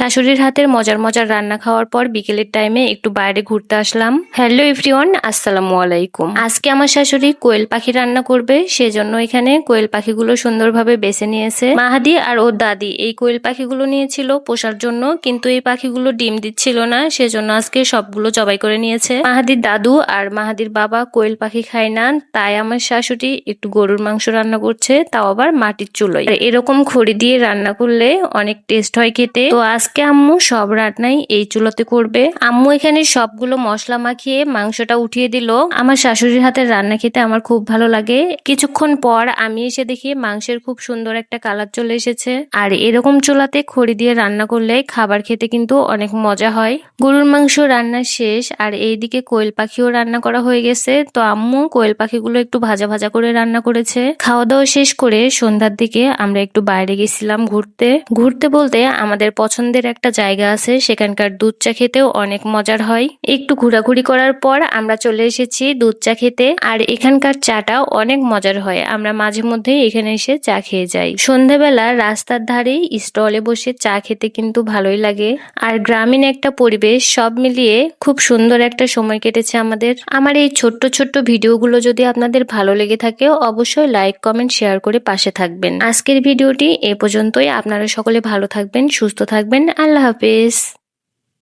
শাশুড়ির হাতের মজার মজার রান্না খাওয়ার পর বিকেলের টাইমে একটু বাইরে ঘুরতে আসলাম। হ্যালো এভরিওয়ান আসসালামু আলাইকুম। আজকে আমার শাশুড়ি কোয়েল পাখি রান্না করবে, সেজন্য এখানে কোয়েল পাখিগুলো সুন্দরভাবে বেছে নিয়েছে। মাহাদি আর ওর দাদি এই কোয়েল পাখিগুলো নিয়েছিল পোষার জন্য, কিন্তু এই পাখিগুলো ডিম দিচ্ছিল না, সেজন্য আজকে সবগুলো জবাই করে নিয়েছে। মাহাদির দাদু আর মাহাদির বাবা কোয়েল পাখি খায় না, তাই আমার শাশুড়ি একটু গরুর মাংস রান্না করছে, তাও আবার মাটির চুলোয়। এরকম খড়ি দিয়ে রান্না করলে অনেক টেস্ট হয় খেতে। তো আজকে আম্মু সব রান্নাই এই চুলোতে করবে। আম্মু এখানে সবগুলো মশলা মাখিয়ে মাংসটা উঠিয়ে দিল। আমার শাশুড়ির হাতের রান্না খেতে আমার খুব ভালো লাগে। কিছুক্ষণ পর আমি এসে দেখি মাংসের খুব সুন্দর একটা কালার চলে এসেছে। আর এরকম চুলাতে খড়ি দিয়ে রান্না করলে খাবার খেতে কিন্তু অনেক মজা হয়। গরুর মাংস রান্না শেষ আর এইদিকে কোয়েল পাখিও রান্না করা হয়ে গেছে। তো আম্মু কোয়েল পাখিগুলো একটু ভাজা ভাজা করে রান্না করেছে। খাওয়া দাওয়া শেষ করে সন্ধ্যার দিকে আমরা একটু বাইরে গেছিলাম ঘুরতে। ঘুরতে বলতে আমাদের পছন্দের একটা জায়গা আছে, সেখানকার দুধ চা খেতেও অনেক মজার হয়। একটু ঘোরাঘুরি করার পর আমরা চলে এসেছি দুধ চা খেতে, আর এখানকার চাটাও অনেক মজার হয়। আমরা মাঝে মধ্যে এখানে এসে চা খেয়ে যাই। সন্ধ্যাবেলা রাস্তার ধারে স্টলে বসে চা খেতে কিন্তু ভালোই লাগে। আর গ্রামীণ একটা পরিবেশ, সব মিলিয়ে খুব সুন্দর একটা সময় কেটেছে আমাদের। আমার এই ছোট্ট ছোট্ট ভিডিওগুলো যদি আপনাদের ভালো লেগে থাকে, অবশ্যই লাইক, কমেন্ট, শেয়ার করে পাশে থাকবেন। আজকের ভিডিওটি এ পর্যন্তই। আপনারা সকলে ভালো থাকবেন, সুস্থ থাকবেন। আল্লাহ হাফেজ।